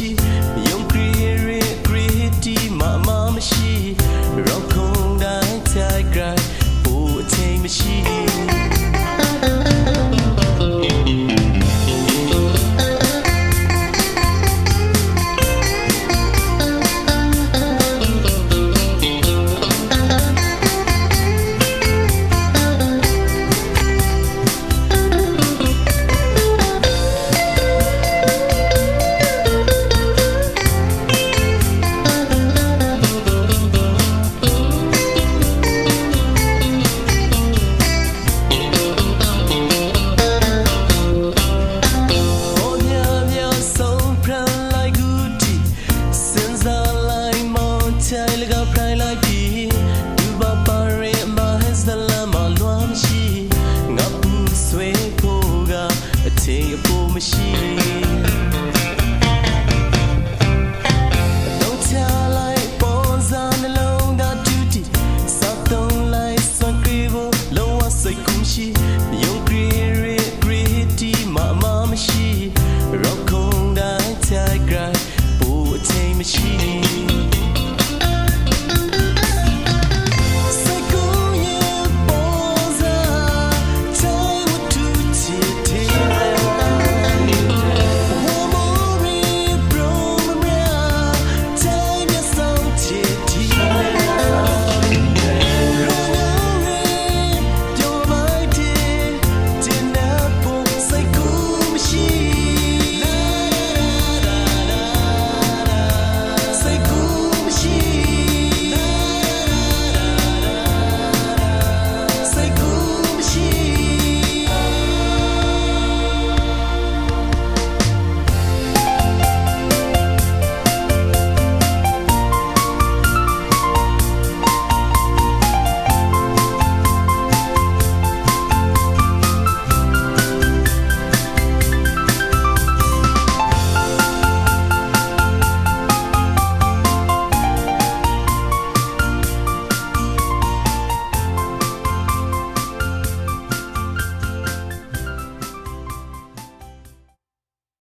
မရှိယုံ create create မမမရှိ rock on that tight grind